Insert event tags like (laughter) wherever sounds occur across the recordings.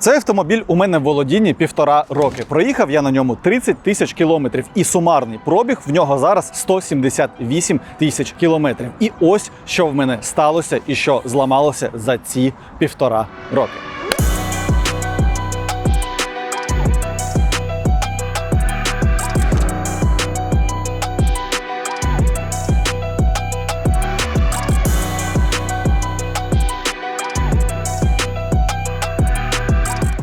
Цей автомобіль у мене в володінні півтора роки. Проїхав я на ньому 30 тисяч кілометрів, і сумарний пробіг в нього зараз 178 тисяч кілометрів. І ось що в мене сталося і що зламалося за ці півтора роки.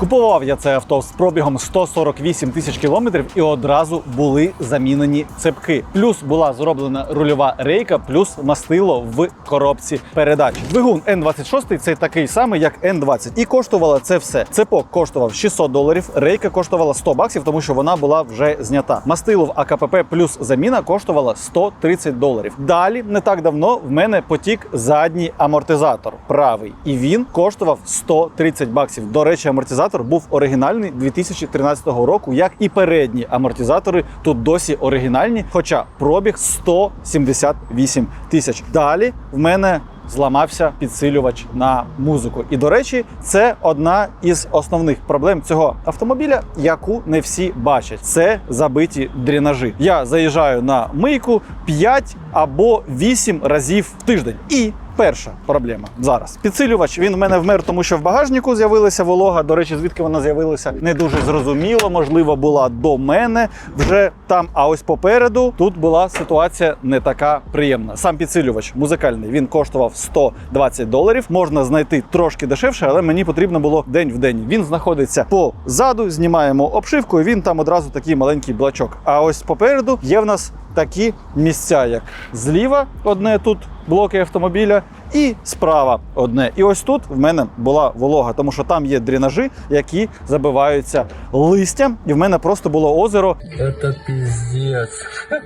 Купував я це авто з пробігом 148 тисяч кілометрів і одразу були замінені цепки. Плюс була зроблена рульова рейка, плюс мастило в коробці передач. Двигун N26 це такий самий, як N20. І коштувало це все. Цепок коштував 600 доларів, рейка коштувала 100 баксів, тому що вона була вже знята. Мастило в АКПП плюс заміна коштувала 130 доларів. Далі не так давно в мене потік задній амортизатор правий, і він коштував 130 баксів. До речі, амортизатор був оригінальний 2013 року, як і передні амортизатори тут досі оригінальні, хоча пробіг 178 тисяч. Далі в мене зламався підсилювач на музику. І до речі, це одна із основних проблем цього автомобіля, яку не всі бачать. Це забиті дренажі. Я заїжджаю на мийку 5 або 8 разів в тиждень. І Перша проблема зараз. Підсилювач він в мене вмер, тому що в багажнику з'явилася волога. До речі, звідки вона з'явилася, не дуже зрозуміло. Можливо, була до мене вже там. А ось попереду тут була ситуація не така приємна. Сам підсилювач музикальний він коштував 120 доларів. Можна знайти трошки дешевше, але мені потрібно було день в день. Він знаходиться позаду, знімаємо обшивку. і Він там одразу такий маленький блачок. А ось попереду є в нас такі місця, як зліва одне тут блоки автомобіля, і справа одне. І ось тут в мене була волога, тому що там є дренажі, які забиваються листям, і в мене просто було озеро. Это пиздец. (laughs)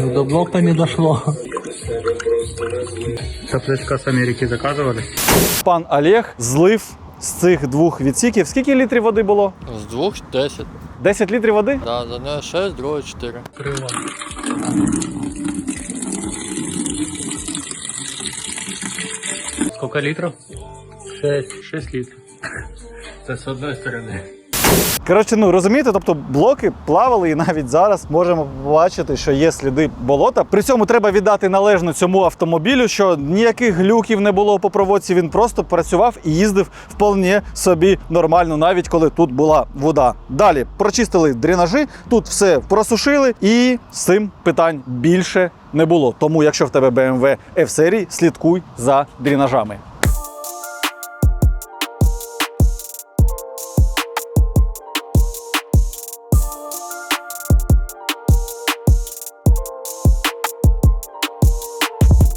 Ну, До блока не дошло. Соплячка с Америки заказывали? Пан Олег злив з цих двох відсіків. Скільки літрів води було? З двох 10. 10 літрів води? Да, з одного 6, другого 4. Сколько литров? Шесть. Шесть литров. Это с одной стороны. Коротше, ну розумієте, тобто блоки плавали, і навіть зараз можемо побачити, що є сліди болота. При цьому треба віддати належно цьому автомобілю, що ніяких глюків не було по проводці. Він просто працював і їздив вполне собі нормально, навіть коли тут була вода. Далі прочистили дренажі, тут все просушили, і з цим питань більше не було. Тому, якщо в тебе BMW F серії, слідкуй за дренажами.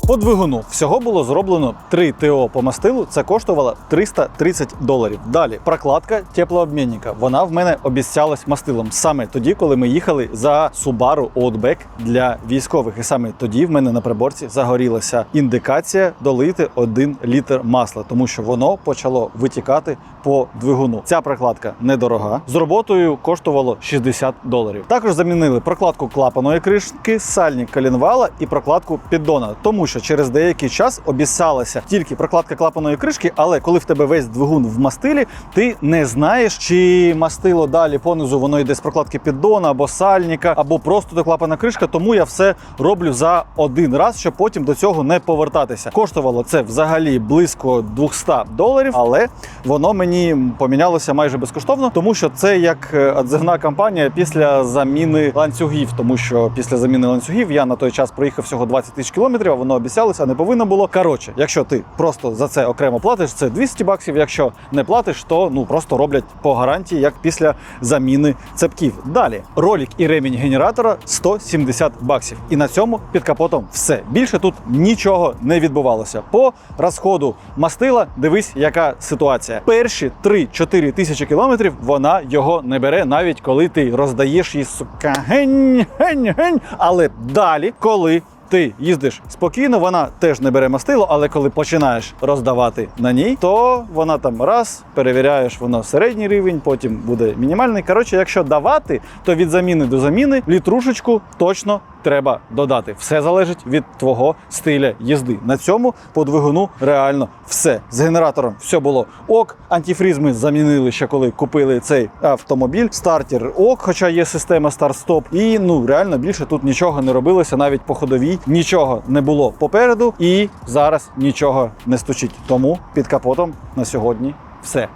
По двигуну всього було зроблено 3 ТО по мастилу. Це коштувало 330 доларів. Далі прокладка теплообмінника. Вона в мене обіцялась мастилом саме тоді, коли ми їхали за Subaru Outback для військових. І саме тоді в мене на приборці загорілася індикація долити 1 літр масла, тому що воно почало витікати по двигуну. Ця прокладка недорога. З роботою коштувало 60 доларів. Також замінили прокладку клапаної кришки, сальник колінвала і прокладку піддона, тому що через деякий час обіцялася тільки прокладка клапаної кришки, але коли в тебе весь двигун в мастилі, ти не знаєш, чи мастило далі понизу воно йде з прокладки піддона або сальника, або просто до клапана кришка. Тому я все роблю за один раз, щоб потім до цього не повертатися. Коштувало це взагалі близько 200 доларів, але воно мені помінялося майже безкоштовно, тому що це як е, отзивна кампанія після заміни ланцюгів, тому що після заміни ланцюгів я на той час проїхав всього 20 тисяч кілометрів, а воно обіцялося, а не повинно було. Коротше, якщо ти просто за це окремо платиш, це 200 баксів. Якщо не платиш, то ну просто роблять по гарантії, як після заміни цепків. Далі ролик і ремінь генератора 170 баксів. І на цьому під капотом все. Більше тут нічого не відбувалося. По розходу мастила дивись, яка ситуація. Перші 3-4 тисячі кілометрів вона його не бере, навіть коли ти роздаєш їй сука гень, гень, гень. Але далі, коли ти їздиш спокійно, вона теж не бере мастило, але коли починаєш роздавати на ній, то вона там раз перевіряєш, воно середній рівень, потім буде мінімальний. Коротше, якщо давати, то від заміни до заміни літрушечку точно треба додати. Все залежить від твого стиля їзди. На цьому по двигуну реально все. З генератором все було ок. Антифріз ми замінили ще коли купили цей автомобіль. Стартер ок, хоча є система старт-стоп. І ну реально більше тут нічого не робилося, навіть по ходовій нічого не було попереду, і зараз нічого не стучить. Тому під капотом на сьогодні все.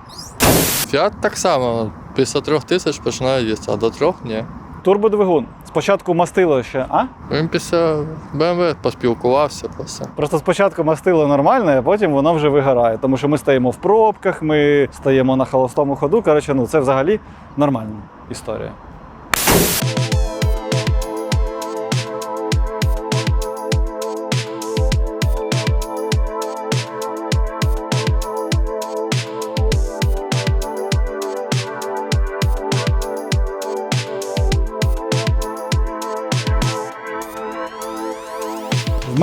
Фіат так само. Після трьох тисяч починає їсти, а до трьох ні. Турбодвигун. Спочатку мастило ще, а? Він після BMW поспілкувався просто. Просто спочатку мастило нормально, а потім воно вже вигорає. Тому що ми стоїмо в пробках, ми стоїмо на холостому ходу. Коротше, ну це взагалі нормальна історія.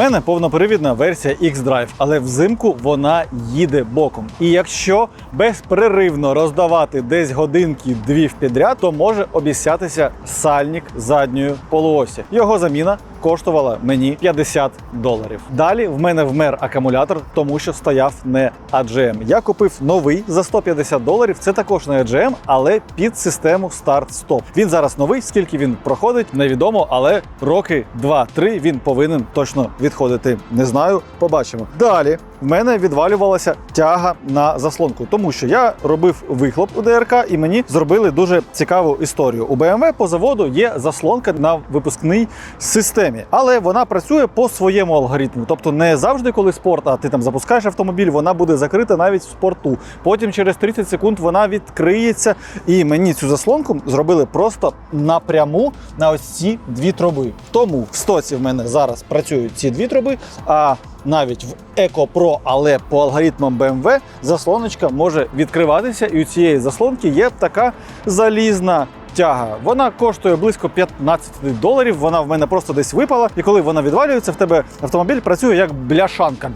Мене повнопривідна версія X-Drive, але взимку вона їде боком. І якщо безперервно роздавати десь годинки дві в підряд, то може обіцятися сальник задньої полуосі. Його заміна коштувала мені 50 доларів. Далі в мене вмер акумулятор, тому що стояв не AGM. Я купив новий за 150 доларів. Це також не AGM, але під систему старт-стоп. Він зараз новий. Скільки він проходить, невідомо, але роки 2-3 він повинен точно відходити. Не знаю, побачимо. Далі в мене відвалювалася тяга на заслонку, тому що я робив вихлоп у ДРК, і мені зробили дуже цікаву історію. У BMW по заводу є заслонка на випускній системі, але вона працює по своєму алгоритму. Тобто не завжди, коли спорт, а ти там запускаєш автомобіль, вона буде закрита навіть в спорту. Потім через 30 секунд вона відкриється. І мені цю заслонку зробили просто напряму на ось ці дві труби. Тому в стоці в мене зараз працюють ці дві труби. А навіть в Eco Pro, але по алгоритмам BMW заслоночка може відкриватися, і у цієї заслонки є така залізна. Тяга вона коштує близько 15 доларів. Вона в мене просто десь випала, і коли вона відвалюється, в тебе автомобіль працює як бляшанка.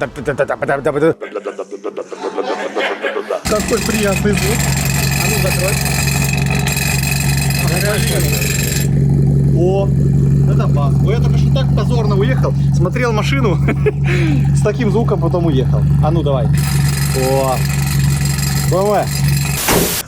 Какой приятный звук. А ну закрой. О, это бас. Ну я только что так позорно уехал, смотрел машину (laughs) с таким звуком, потом уехал. А ну давай. О, БМВ.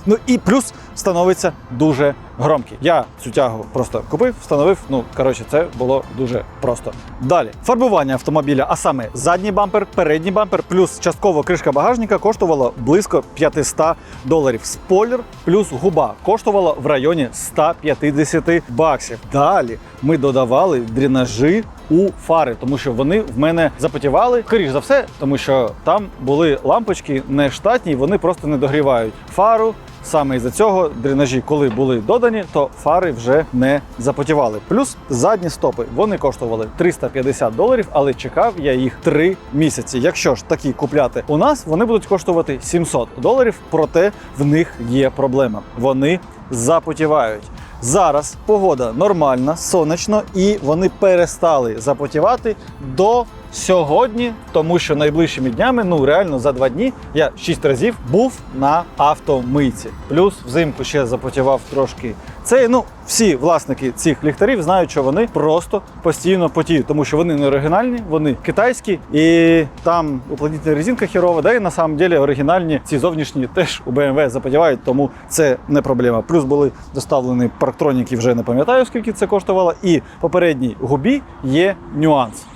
Ну і плюс становиться дуже громкий. Я цю тягу просто купив, встановив. Ну коротше, це було дуже просто. Далі фарбування автомобіля, а саме задній бампер, передній бампер, плюс частково кришка багажника коштувало близько 500 доларів. Спойлер плюс губа коштувала в районі 150 баксів. Далі ми додавали дренажі у фари, тому що вони в мене запотівали. Скоріш за все, тому що там були лампочки не штатні, вони просто не догрівають фару. Саме із-за цього дренажі, коли були додані, то фари вже не запотівали. Плюс задні стопи вони коштували 350 доларів, але чекав я їх 3 місяці. Якщо ж такі купляти у нас, вони будуть коштувати 700 доларів. Проте в них є проблема. Вони запотівають. Зараз погода нормальна, сонячно, і вони перестали запотівати до сьогодні, тому що найближчими днями, ну реально за два дні, я шість разів був на автомийці. Плюс взимку ще запотівав трошки цей. Ну, всі власники цих ліхтарів знають, що вони просто постійно потіють, тому що вони не оригінальні, вони китайські, і там уплотнітельна резинка херова, да і на самом деле оригінальні ці зовнішні теж у BMW запотівають, тому це не проблема. Плюс були доставлені парктроніки, вже не пам'ятаю скільки це коштувало. І попередній губі є нюанс.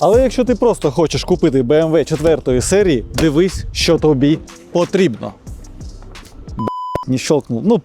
Але якщо ти просто хочеш купити BMW 4 серії, дивись, що тобі потрібно. Б**, Не щелкнув. Ну.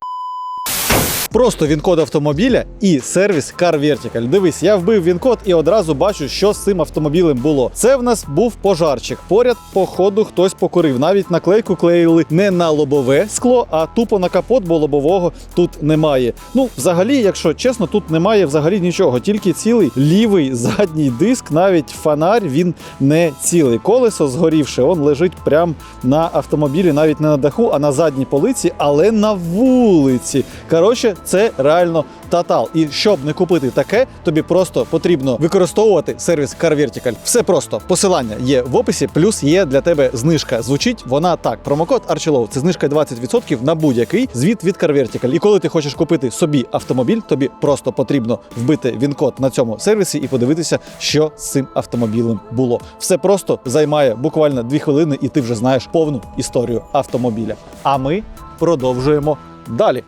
Просто він-код автомобіля і сервіс Car Vertical. Дивись, я вбив він-код і одразу бачу, що з цим автомобілем було. Це в нас був пожарчик. Поряд, по ходу, хтось покурив. Навіть наклейку клеїли не на лобове скло, а тупо на капот, бо лобового тут немає. Ну, взагалі, якщо чесно, тут немає взагалі нічого, тільки цілий лівий задній диск, навіть фонарь він не цілий. Колесо згорівше, он лежить прямо на автомобілі, навіть не на даху, а на задній полиці, але на вулиці. Коротше, це реально тотал. І щоб не купити таке, тобі просто потрібно використовувати сервіс Car. Все просто посилання є в описі, плюс є для тебе знижка. Звучить вона так: промокод Archilov – це знижка 20% на будь-який звіт від Car. І коли ти хочеш купити собі автомобіль, тобі просто потрібно вбити він-код на цьому сервісі і подивитися, що з цим автомобілем було. Все просто займає буквально дві хвилини, і ти вже знаєш повну історію автомобіля. А ми продовжуємо далі.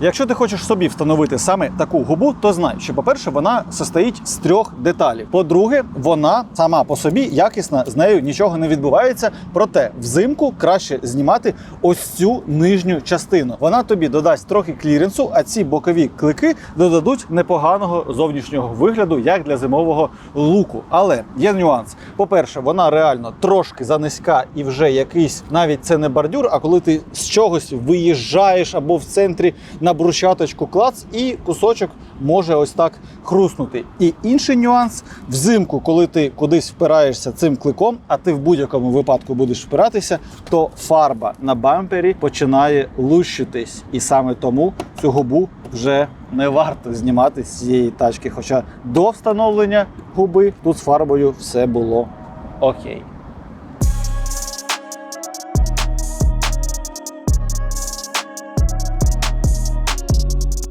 Якщо ти хочеш собі встановити саме таку губу, то знай, що, по-перше, вона состоїть з трьох деталей. По-друге, вона сама по собі якісна, з нею нічого не відбувається. Проте взимку краще знімати ось цю нижню частину. Вона тобі додасть трохи кліренсу, а ці бокові клики додадуть непоганого зовнішнього вигляду, як для зимового луку. Але є нюанс. По-перше, вона реально трошки занизька і вже якийсь навіть це не бордюр, а коли ти з чогось виїжджаєш або в центрі на брусчаточку клац, і кусочок може ось так хруснути. І інший нюанс взимку, коли ти кудись впираєшся цим кликом, а ти в будь-якому випадку будеш впиратися, то фарба на бампері починає лущитись. І саме тому цю губу вже не варто знімати з цієї тачки. Хоча до встановлення губи тут з фарбою все було окей.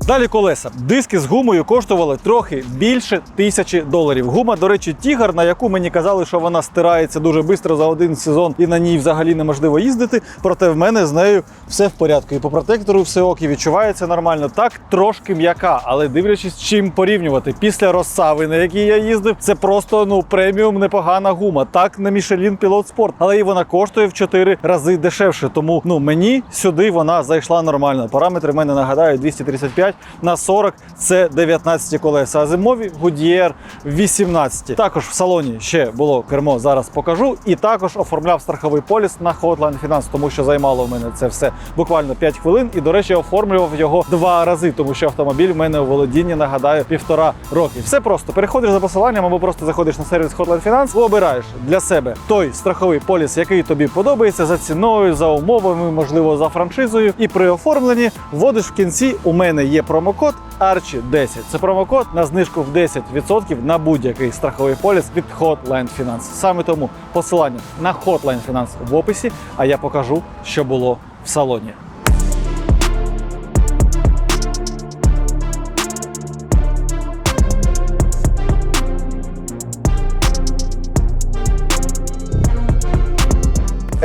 Далі колеса. Диски з гумою коштували трохи більше тисячі доларів. Гума, до речі, тігр, на яку мені казали, що вона стирається дуже швидко за один сезон і на ній взагалі неможливо їздити. Проте в мене з нею все в порядку. І по протектору все ок, і відчувається нормально. Так, трошки м'яка, але дивлячись, чим порівнювати. Після розсави, на якій я їздив, це просто ну преміум непогана гума. Так, не Michelin Pilot Sport, але і вона коштує в 4 рази дешевше. Тому ну мені сюди вона зайшла нормально. Параметри в мене нагадаю 235 на 40 це 19 колеса, а зимові Goodyear 18. Також в салоні ще було кермо, зараз покажу. І також оформляв страховий поліс на Hotline Finance, тому що займало в мене це все буквально 5 хвилин. І, до речі, оформлював його два рази, тому що автомобіль в мене у володінні нагадаю півтора роки. Все просто переходиш за посиланням або просто заходиш на сервіс Hotline Finance, обираєш для себе той страховий поліс, який тобі подобається, за ціною, за умовами, можливо, за франшизою. І при оформленні вводиш в кінці. У мене є промокод ARCHI10. Це промокод на знижку в 10% на будь-який страховий поліс від Hotline Finance. Саме тому посилання на Hotline Finance в описі, а я покажу, що було в салоні.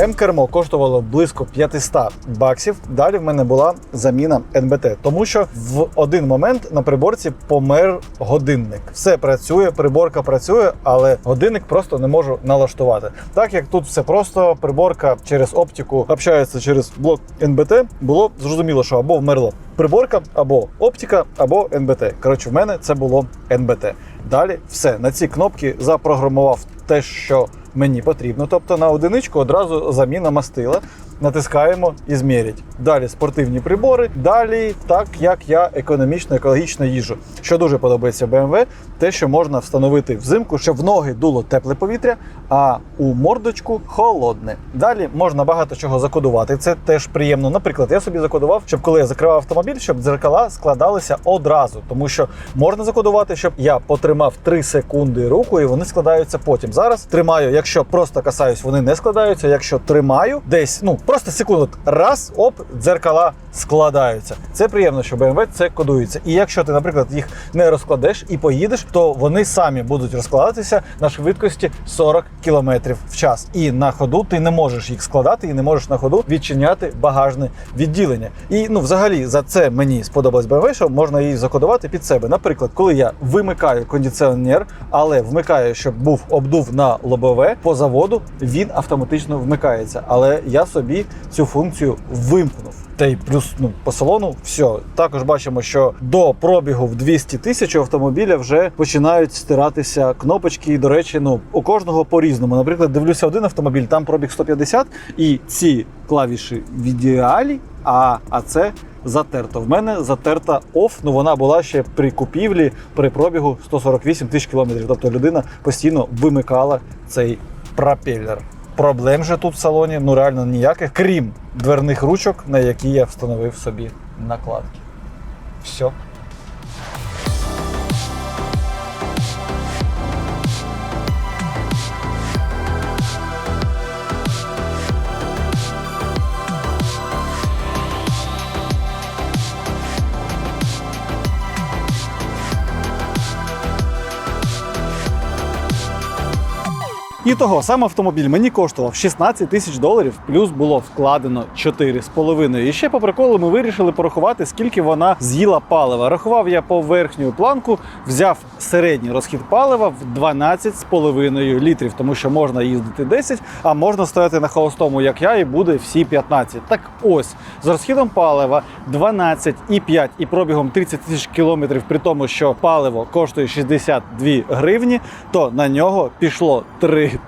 М-кермо коштувало близько 500 баксів. Далі в мене була заміна НБТ, тому що в один момент на приборці помер годинник. Все працює, приборка працює, але годинник просто не можу налаштувати. Так як тут все просто, приборка через оптику общається через блок НБТ, було зрозуміло, що або вмерла приборка, або оптика, або НБТ. Коротше, в мене це було НБТ. Далі все на ці кнопки запрограмував те, що мені потрібно. Тобто на одиничку одразу заміна мастила. Натискаємо і змірять. Далі спортивні прибори. Далі, так як я економічно, екологічно їжу. Що дуже подобається BMW, те, що можна встановити взимку, щоб в ноги дуло тепле повітря, а у мордочку холодне. Далі можна багато чого закодувати. Це теж приємно. Наприклад, я собі закодував, щоб коли я закривав автомобіль, щоб дзеркала складалися одразу, тому що можна закодувати, щоб я потримав 3 секунди руку, і вони складаються потім. Зараз тримаю, якщо просто касаюсь, вони не складаються. Якщо тримаю десь, ну просто секунду, раз, оп, дзеркала складаються. Це приємно, що BMW це кодується. І якщо ти, наприклад, їх не розкладеш і поїдеш, то вони самі будуть розкладатися на швидкості 40 км в час. І на ходу ти не можеш їх складати і не можеш на ходу відчиняти багажне відділення. І ну, взагалі, за це мені сподобалось BMW, що можна її закодувати під себе. Наприклад, коли я вимикаю кондиціонер, але вмикаю, щоб був обдув на лобове по заводу, він автоматично вмикається. Але я собі цю функцію вимкнув. Та й плюс ну по салону все. Також бачимо, що до пробігу в 200 тисяч автомобіля вже починають стиратися кнопочки. І, до речі, ну у кожного по-різному. Наприклад, дивлюся один автомобіль, там пробіг 150, і ці клавіші в ідеалі, а, а це затерто. В мене затерта оф, ну вона була ще при купівлі при пробігу 148 тисяч кілометрів. Тобто людина постійно вимикала цей пропеллер. Проблем же тут в салоні ну реально ніяких, крім дверних ручок, на які я встановив собі накладки. Все. І того сам автомобіль мені коштував 16 тисяч доларів, плюс було вкладено 4,5. І ще по приколу ми вирішили порахувати, скільки вона з'їла палива. Рахував я по верхню планку, взяв середній розхід палива в 12,5 літрів, тому що можна їздити 10, а можна стояти на холостому, як я, і буде всі 15. Так ось з розхідом палива 12,5 і пробігом 30 тисяч кілометрів, при тому, що паливо коштує 62 гривні, то на нього пішло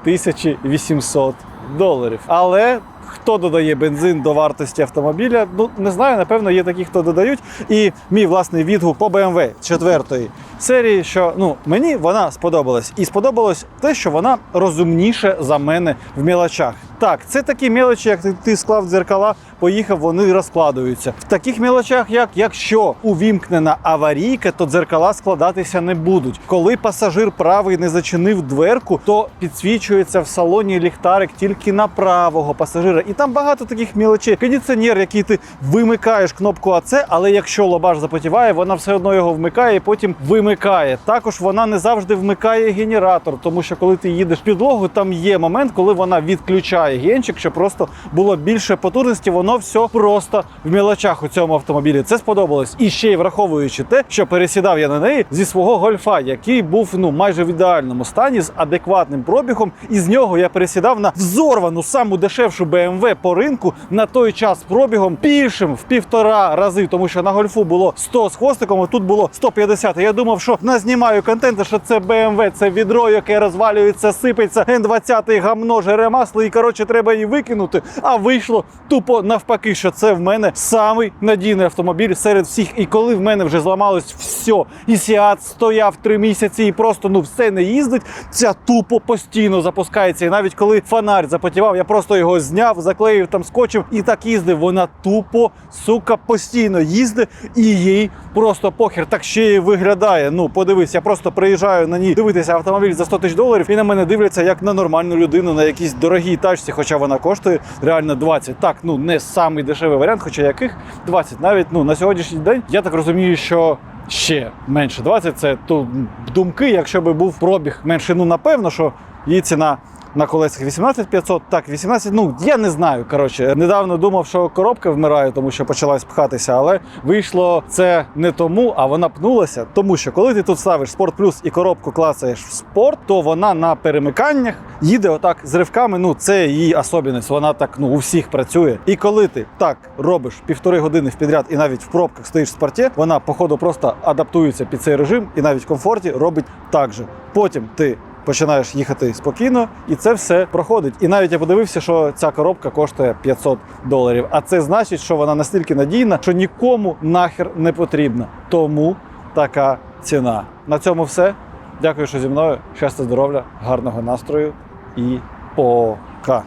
3800 доларів. Але хто додає бензин до вартості автомобіля? Ну не знаю, напевно, є такі, хто додають. І мій власний відгук по BMW 4 серії, що ну мені вона сподобалась, і сподобалось те, що вона розумніше за мене в мілочах. Так, це такі мелочі, як ти- склав дзеркала, поїхав, вони розкладуються. В таких мелочах, як якщо увімкнена аварійка, то дзеркала складатися не будуть. Коли пасажир правий не зачинив дверку, то підсвічується в салоні ліхтарик тільки на правого пасажира. І там багато таких мелочей. Кондиціонер, який ти вимикаєш кнопку АЦ, але якщо лобаш запотіває, вона все одно його вмикає і потім вимикає. Також вона не завжди вмикає генератор, тому що коли ти їдеш підлогу, там є момент, коли вона відключає генчик, щоб просто було більше потужності. Воно все просто в мілочах у цьому автомобілі. Це сподобалось. І ще й враховуючи те, що пересідав я на неї зі свого гольфа, який був ну майже в ідеальному стані з адекватним пробігом. І з нього я пересідав на взорвану саму дешевшу BMW по ринку на той час пробігом більшим в півтора рази, тому що на гольфу було 100 з хвостиком, а тут було 150. І я думав, що назнімаю контент, що це BMW, це відро, яке розвалюється, сипеться, Н20 гамно, жере масло, і коротше треба її викинути. А вийшло тупо навпаки, що це в мене самий надійний автомобіль серед всіх. І коли в мене вже зламалось все, і Сіат стояв три місяці і просто ну все не їздить, ця тупо постійно запускається. І навіть коли фонарь запотівав, я просто його зняв, заклеїв там скотчем і так їздив. Вона тупо, сука, постійно їздить і їй просто похер. Так ще й виглядає. Ну, подивись, я просто приїжджаю на ній дивитися автомобіль за 100 тисяч доларів, і на мене дивляться як на нормальну людину на якійсь дорогій тачці, хоча вона коштує реально 20. Так, ну не самий дешевий варіант, хоча яких 20. Навіть ну на сьогоднішній день я так розумію, що. Ще менше 20 це то думки, якщо би був пробіг менше, ну напевно, що її ціна на колесах 18 500, так 18, ну я не знаю. Коротше, недавно думав, що коробка вмирає, тому що почалась пхатися, але вийшло це не тому, а вона пнулася. Тому що коли ти тут ставиш спорт плюс і коробку клацаєш в спорт, то вона на перемиканнях їде отак з ривками. Ну це її особливість. Вона так ну у всіх працює. І коли ти так робиш півтори години в підряд і навіть в пробках стоїш в спорті, вона походу просто адаптується під цей режим і навіть в комфорті робить так же. Потім ти починаєш їхати спокійно, і це все проходить. І навіть я подивився, що ця коробка коштує 500 доларів. А це значить, що вона настільки надійна, що нікому нахер не потрібна. Тому така ціна. На цьому все. Дякую, що зі мною. Щастя, здоров'я, гарного настрою і пока.